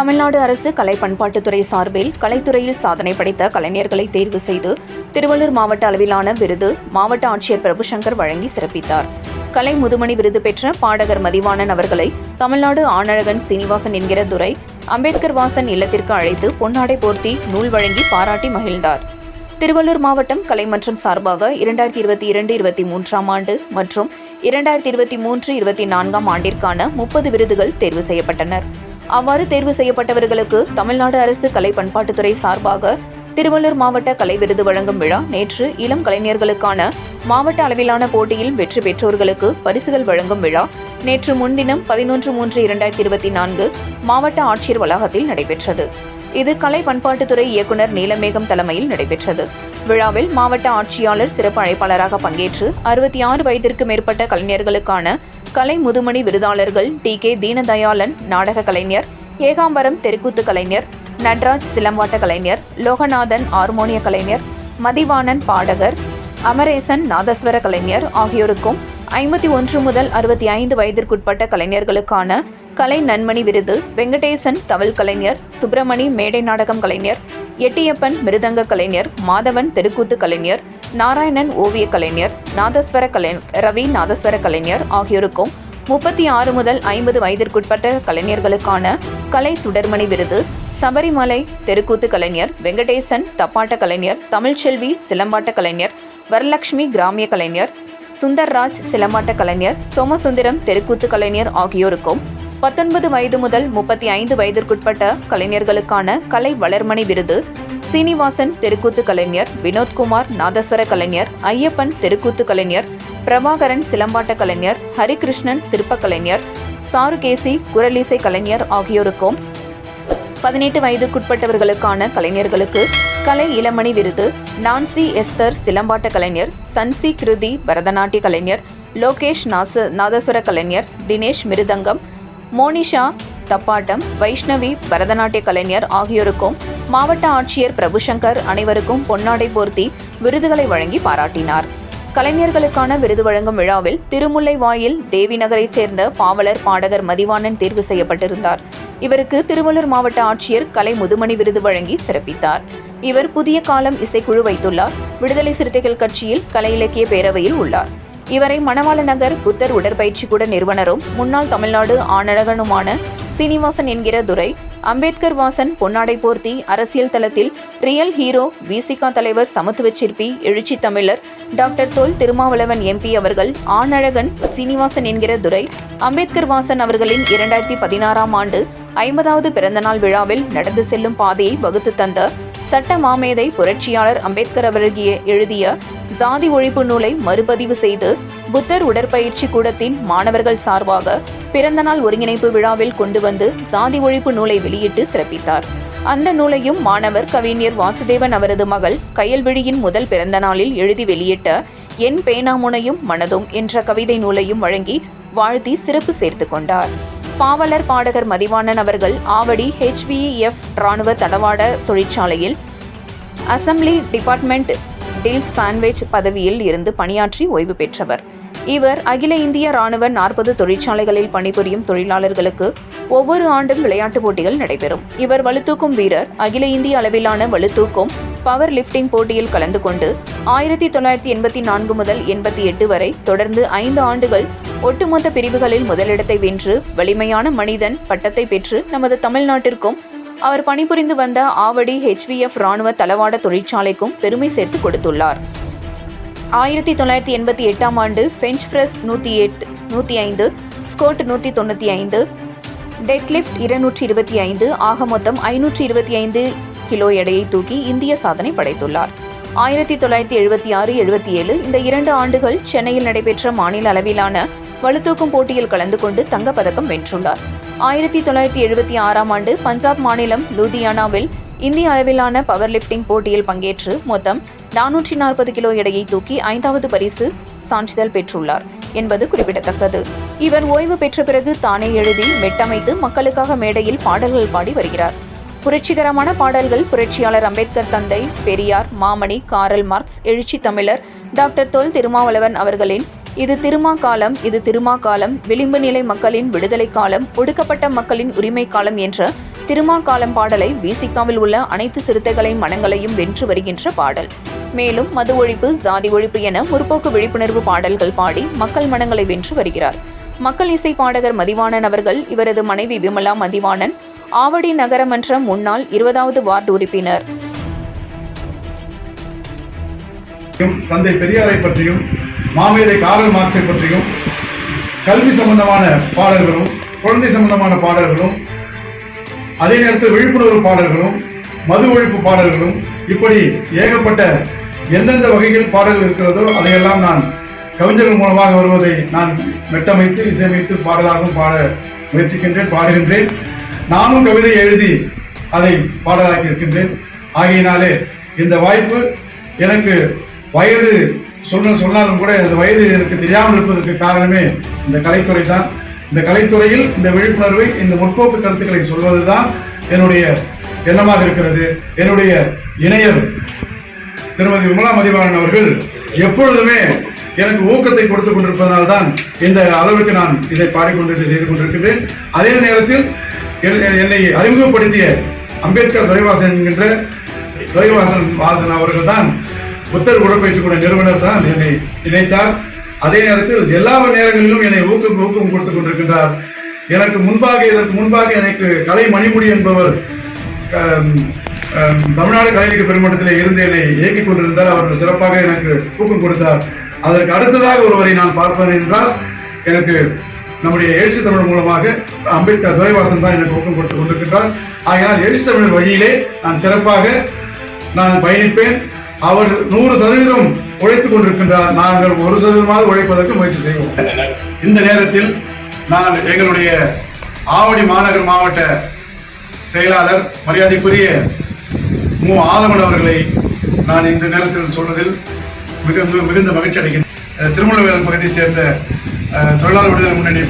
தமிழ்நாடு அரசு கலை பண்பாட்டுத்துறை சார்பில் கலைத்துறையில் சாதனை படைத்த கலைஞர்களை தேர்வு செய்து திருவள்ளூர் மாவட்ட அளவிலான விருது மாவட்ட ஆட்சியர் பிரபுசங்கர் வழங்கி சிறப்பித்தார். கலை முதுமணி விருது பெற்ற பாடகர் மதிவாணன் அவர்களை தமிழ்நாடு ஆணழகன் சீனிவாசன் என்கிற துரை அம்பேத்கர் வாசன் இல்லத்திற்கு அழைத்து பொன்னாடை போர்த்தி நூல் வழங்கி பாராட்டி மகிழ்ந்தார். திருவள்ளூர் மாவட்டம் கலை மன்றம் சார்பாக இரண்டாயிரத்தி இருபத்தி இரண்டு இருபத்தி மூன்றாம் ஆண்டு மற்றும் இரண்டாயிரத்தி இருபத்தி மூன்று இருபத்தி நான்காம் ஆண்டிற்கான முப்பது விருதுகள் தேர்வு செய்யப்பட்டனர். அவ்வாறு தேர்வு செய்யப்பட்டவர்களுக்கு தமிழ்நாடு அரசு கலை பண்பாட்டுத்துறை சார்பாக திருவள்ளூர் மாவட்ட கலை விருது வழங்கும் விழா நேற்று இளம் கலைஞர்களுக்கான மாவட்ட அளவிலான போட்டியில் வெற்றி பெற்றோர்களுக்கு பரிசுகள் வழங்கும் விழா. நேற்று முன்தினம் பதினொன்று மூன்று இரண்டாயிரத்தி இருபத்தி நான்கு மாவட்ட ஆட்சியர் வளாகத்தில் நடைபெற்றது. இது கலை பண்பாட்டுத்துறை இயக்குனர் நீலமேகம் தலைமையில் நடைபெற்றது. விழாவில் மாவட்ட ஆட்சியாளர் சிறப்பு அழைப்பாளராக பங்கேற்று அறுபத்தி ஆறு வயதிற்கு மேற்பட்ட கலைஞர்களுக்கான கலை முதுமணி விருதாளர்கள் டி கே தீனதயாளன் நாடக கலைஞர் ஏகாம்பரம் தெருக்கூத்து கலைஞர் நட்ராஜ் சிலம்பாட்ட கலைஞர் லோகநாதன் ஹார்மோனிய கலைஞர் மதிவாணன் பாடகர் அமரேசன் நாதஸ்வர கலைஞர் ஆகியோருக்கும் ஐம்பத்தி ஒன்று முதல் அறுபத்தி ஐந்து வயதிற்குட்பட்ட கலைஞர்களுக்கான கலை நன்மணி விருது வெங்கடேசன் தவல் கலைஞர் சுப்பிரமணி மேடை நாடகம் கலைஞர் எட்டியப்பன் மிருதங்க கலைஞர் மாதவன் தெருக்கூத்து கலைஞர் நாராயணன் ஓவிய கலைஞர் நாதஸ்வர கலை ரவி நாதஸ்வர கலைஞர் ஆகியோருக்கும் முப்பத்தி ஆறு முதல் ஐம்பது வயதிற்குட்பட்ட கலைஞர்களுக்கான கலை சுடர்மணி விருது சபரிமலை தெருக்கூத்து கலைஞர் வெங்கடேசன் தப்பாட்ட கலைஞர் தமிழ்ச்செல்வி சிலம்பாட்ட கலைஞர் வரலட்சுமி கிராமிய கலைஞர் சுந்தர்ராஜ் சிலம்பாட்ட கலைஞர் சோமசுந்தரம் தெருக்கூத்து கலைஞர் ஆகியோருக்கும் பத்தொன்பது வயது முதல் முப்பத்தி ஐந்து வயதிற்குட்பட்ட கலைஞர்களுக்கான கலை வளர்மணி விருது சீனிவாசன் தெருக்கூத்து கலைஞர் வினோத்குமார் நாதஸ்வர கலைஞர் ஐயப்பன் தெருக்கூத்து கலைஞர் பிரபாகரன் சிலம்பாட்ட கலைஞர் ஹரிகிருஷ்ணன் சிற்ப கலைஞர் சாருகேசி குரலிசை கலைஞர் ஆகியோருக்கும் பதினெட்டு வயதுக்குட்பட்டவர்களுக்கான கலைஞர்களுக்கு கலை இளமணி விருது நான்சி எஸ்தர் சிலம்பாட்ட கலைஞர் சன்சி கிருதி பரதநாட்டிய கலைஞர் லோகேஷ் நாச நாதஸ்வர கலைஞர் தினேஷ் மிருதங்கம் மோனிஷா தப்பாட்டம் வைஷ்ணவி பரதநாட்டிய கலைஞர் ஆகியோருக்கும் மாவட்ட ஆட்சியர் பிரபுசங்கர் அனைவருக்கும் பொன்னாடை போர்த்தி விருதுகளை வழங்கி பாராட்டினார். கலைஞர்களுக்கான விருது வழங்கும் விழாவில் திருமுல்லைவாயில் தேவி நகரைச் சேர்ந்த பாவலர் பாடகர் மதிவாணன் தேர்வு செய்யப்பட்டிருந்தார். இவருக்கு திருவள்ளூர் மாவட்ட ஆட்சியர் கலை முதுமணி விருது வழங்கி சிறப்பித்தார். இவர் புதிய காலம் இசைக்குழு வைத்துள்ளார். விடுதலை சிறுத்தைகள் கட்சியில் கலை இலக்கிய பேரவையில் உள்ளார். இவரை மணவாள நகர் புத்தர் உடற்பயிற்சி கூட நிறுவனரும் முன்னாள் தமிழ்நாடு ஆணழகனுமான சீனிவாசன் என்கிற துரை அம்பேத்கர் வாசன் பொன்னாடை போர்த்தி அரசியல் தளத்தில் ரியல் ஹீரோ விசிகா தலைவர் சமத்துவ சிற்பி எழுச்சி தமிழர் டாக்டர் தொல் திருமாவளவன் எம்பி அவர்கள் ஆணழகன் சீனிவாசன் என்கிற துரை அம்பேத்கர் வாசன் அவர்களின் இரண்டாயிரத்தி பதினாறாம் ஆண்டு ஐம்பதாவது பிறந்தநாள் விழாவில் நடந்து செல்லும் பாதையை வகுத்து தந்த சட்ட மாமேதை புரட்சியாளர் அம்பேத்கர் அவர்கிய எழுதிய சாதி ஒழிப்பு நூலை மறுபதிவு செய்து புத்தர் உடற்பயிற்சி கூடத்தின் மாணவர்கள் சார்பாக பிறந்தநாள் ஒருங்கிணைப்பு விழாவில் கொண்டு வந்து சாதி ஒழிப்பு நூலை வெளியிட்டு சிறப்பித்தார். அந்த நூலையும் மாணவர் கவிஞர் வாசுதேவன் அவரது மகள் கயல்விழியின் முதல் பிறந்த நாளில் எழுதி வெளியிட்ட என் பேனாமுனையும் மனதும் என்ற கவிதை நூலையும் வழங்கி வாழ்த்தி சிறப்பு சேர்த்து கொண்டார். பாவலர் பாடகர் மதிவாணன் அவர்கள் ஆவடி ஹெச்விஎஃப் ராணுவ தளவாட தொழிற்சாலையில் அசம்பிளி டிபார்ட்மெண்ட் டில் சாண்ட்விச் பதவியில் இருந்து பணியாற்றி ஓய்வு பெற்றவர். இவர் அகில இந்திய ராணுவ நாற்பது தொழிற்சாலைகளில் பணிபுரியும் தொழிலாளர்களுக்கு ஒவ்வொரு ஆண்டும் விளையாட்டுப் போட்டிகள் நடைபெறும். இவர் வலுத்தூக்கும் வீரர் அகில இந்திய அளவிலான வலுத்தூக்கும் பவர் லிஃப்டிங் போட்டியில் கலந்து கொண்டு ஆயிரத்தி தொள்ளாயிரத்தி எண்பத்தி நான்கு முதல் எண்பத்தி எட்டு வரை தொடர்ந்து ஐந்து ஆண்டுகள் ஒட்டுமொத்த பிரிவுகளில் முதலிடத்தை வென்று வலிமையான மனிதன் பட்டத்தை பெற்று நமது தமிழ்நாட்டிற்கும் அவர் பணிபுரிந்து வந்த ஆவடி ஹெச்விஎஃப் ராணுவ தளவாட தொழிற்சாலைக்கும் பெருமை சேர்த்து கொடுத்துள்ளார். ஆயிரத்தி தொள்ளாயிரத்தி எண்பத்தி எட்டாம் ஆண்டு ஃபெஞ்ச் பிரஸ் நூற்றி எட்டு நூற்றி ஐந்து ஸ்கோட் நூற்றி தொண்ணூற்றி ஐந்து டெட்லிஃப்ட் இருநூற்றி இருபத்தி ஐந்து ஆக மொத்தம் ஐநூற்றி இருபத்தி ஐந்து கிலோ எடையை தூக்கி இந்திய சாதனை படைத்துள்ளார். ஆயிரத்தி தொள்ளாயிரத்தி எழுபத்தி ஆறு எழுபத்தி ஏழு இந்த இரண்டு ஆண்டுகள் சென்னையில் நடைபெற்ற மாநில அளவிலான வலுத்தூக்கும் போட்டியில் கலந்து கொண்டு தங்கப்பதக்கம் வென்றுள்ளார். ஆயிரத்தி தொள்ளாயிரத்தி எழுபத்தி ஆறாம் ஆண்டு பஞ்சாப் மாநிலம் லூதியானாவில் இந்திய அளவிலான பவர் லிஃப்டிங் போட்டியில் பங்கேற்று மொத்தம் நானூற்றி நாற்பது கிலோ எடையை தூக்கி ஐந்தாவது பரிசு சான்றிதழ் பெற்றுள்ளார் என்பது குறிப்பிடத்தக்கது. இவர் ஓய்வு பெற்ற பிறகு தானே எழுதி மெட்டமைத்து மக்களுக்காக மேடையில் பாடல்கள் பாடி வருகிறார். புரட்சிகரமான பாடல்கள் புரட்சியாளர் அம்பேத்கர் தந்தை பெரியார் மாமணி காரல் மார்க்ஸ் எழுச்சி தமிழர் டாக்டர் தொல் திருமாவளவன் அவர்களின் இது திருமா காலம் இது திருமா காலம் விளிம்பு நிலை மக்களின் விடுதலை காலம் ஒடுக்கப்பட்ட மக்களின் உரிமை காலம் என்ற திருமா காலம் பாடலை பிசிகாவில் உள்ள அனைத்து சிறுத்தைகளின் மனங்களையும் வென்று வருகின்ற பாடல். மேலும் மது ஒழிப்பு ஜாதி ஒழிப்பு என முற்போக்கு விழிப்புணர்வு பாடல்கள் பாடி மக்கள் மனங்களை வென்று வருகிறார். மக்கள் இசை பாடகர் மதிவாணன் அவர்கள் இவரது மனைவி விமலா மதிவாணன் ஆவடி நகரமன்ற முன்னாள் இருபதாவது வார்டு உறுப்பினர். தந்தை பெரியாரை பற்றியும் மாமேதை காரல் மார்க்ஸை பற்றியும் கல்வி சம்பந்தமான பாடல்களும் குழந்தை சம்பந்தமான பாடல்களும் அதே நேரத்தில் விழிப்புணர்வு பாடல்களும் மது ஒழிப்பு பாடல்களும் இப்படி ஏகப்பட்ட எந்தெந்த வகையில் பாடல்கள் இருக்கிறதோ அதையெல்லாம் நான் கவிஞர்கள் மூலமாக வருவதை நான் மெட்டமைத்து இசையமைத்து பாடலாகவும் பாட முயற்சிக்கின்றேன் பாடுகின்றேன். நானும் கவிதை எழுதி அதை பாடலாக்கி இருக்கின்றேன் ஆகையினாலே இந்த வாய்ப்பு எனக்கு வயது சொன்ன சொன்னாலும் கூட இந்த வயது எனக்கு தெரியாமல் இருப்பதற்கு காரணமே இந்த கலைத்துறை தான். இந்த கலைத்துறையில் இந்த விழிப்புணர்வை இந்த முற்போக்கு கருத்துக்களை சொல்வது தான் என்னுடைய எண்ணமாக இருக்கிறது. என்னுடைய இணையர் திருமதி விமலா மதிவாணன் அவர்கள் எப்பொழுதுமே எனக்கு ஊக்கத்தை கொடுத்துக் கொண்டிருப்பதனால்தான் இந்த அளவுக்கு நான் இதை பாடிக்கொண்டு செய்து கொண்டிருக்கின்றேன். அதே நேரத்தில் என்னை அறிமுகப்படுத்திய அம்பேத்கர் துரைவாசன் என்கின்ற துரைவாசன் வாசன் அவர்கள் தான் புத்தர் உடற்பயிற்சி கூட நிறுவனர் தான் என்னை இணைத்தார் அதே நேரத்தில் எல்லா நேரங்களிலும் என்னை ஊக்கம் ஊக்கம் கொடுத்துக் கொண்டிருக்கின்றார். எனக்கு முன்பாக இதற்கு முன்பாக எனக்கு கலை மணிமுடி என்பவர் தமிழ்நாடு கலைஞர் பெருமட்டத்தில் இருந்து என்னை இயக்கிக் கொண்டிருந்தார். அவர் சிறப்பாக எனக்கு ஊக்கம் கொடுத்தார். அதற்கு அடுத்ததாக ஒருவரை நான் பார்ப்பேன் என்றால் எனக்கு நம்முடைய எழுச்சி தமிழ் மூலமாக அம்பேத்கர் துரைவாசன் தான் எனக்கு ஊக்கம் கொடுத்து கொண்டிருக்கின்றார். ஆகையால் எழுச்சி தமிழ் வழியிலே நான் சிறப்பாக நான் பயணிப்பேன். அவர் நூறு சதவீதம் உழைத்துக் கொண்டிருக்கின்றார். நாங்கள் ஒரு சதவீதமாக உழைப்பதற்கு முயற்சி செய்வோம். இந்த நேரத்தில் நான் எங்களுடைய ஆவடி மாநகர் மாவட்ட செயலாளர் மரியாதைக்குரிய மு. ஆதவன் அவர்களை நான் இந்த நேரத்தில் சொல்வதில் மிகுந்த மிகுந்த மகிழ்ச்சி அடைகிறேன் திருமணவேலன் பகுதியைச் சேர்ந்த தொழிலாளர் விடுதலை முன்னணி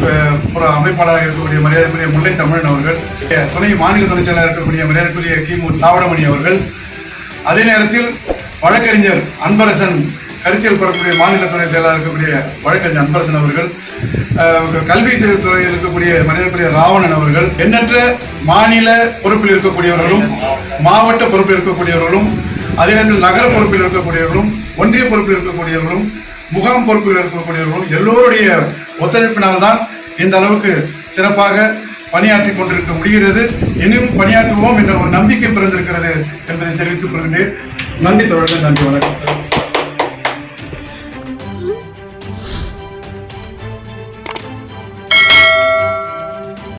புற அமைப்பாளராக இருக்கக்கூடிய மரியாதைக்குரிய முல்லை தமிழன் அவர்கள் துணை மாநில துணைச் செயலாளர் இருக்கக்கூடிய மரியாதைக்குரிய கிமு தாவடமணி அவர்கள் அதே நேரத்தில் வழக்கறிஞர் அன்பரசன் கருத்தியல் பெறக்கூடிய மாநில துணை செயலாளர் இருக்கக்கூடிய வழக்கறிஞர் அன்பரசன் அவர்கள் கல்வி துறையில் இருக்கக்கூடிய மனிதக்குரிய ராவணன் அவர்கள் எண்ணற்ற மாநில பொறுப்பில் இருக்கக்கூடியவர்களும் மாவட்ட பொறுப்பில் இருக்கக்கூடியவர்களும் அதே நேரத்தில் நகர பொறுப்பில் இருக்கக்கூடியவர்களும் ஒன்றிய பொறுப்பில் இருக்கக்கூடியவர்களும் முகாம் பொறுப்பில் இருக்கக்கூடியவர்களும் எல்லோருடைய ஒத்துழைப்பினால்தான் இந்த அளவுக்கு சிறப்பாக பணியாற்றி கொண்டிருக்க முடிகிறது. இன்னும் பணியாற்றுவோம் என்ற ஒரு நம்பிக்கை பிறந்திருக்கிறது என்பதை தெரிவித்துக் கொள்கிறேன். நன்றி தொடர்ந்து நன்றி வணக்கம்.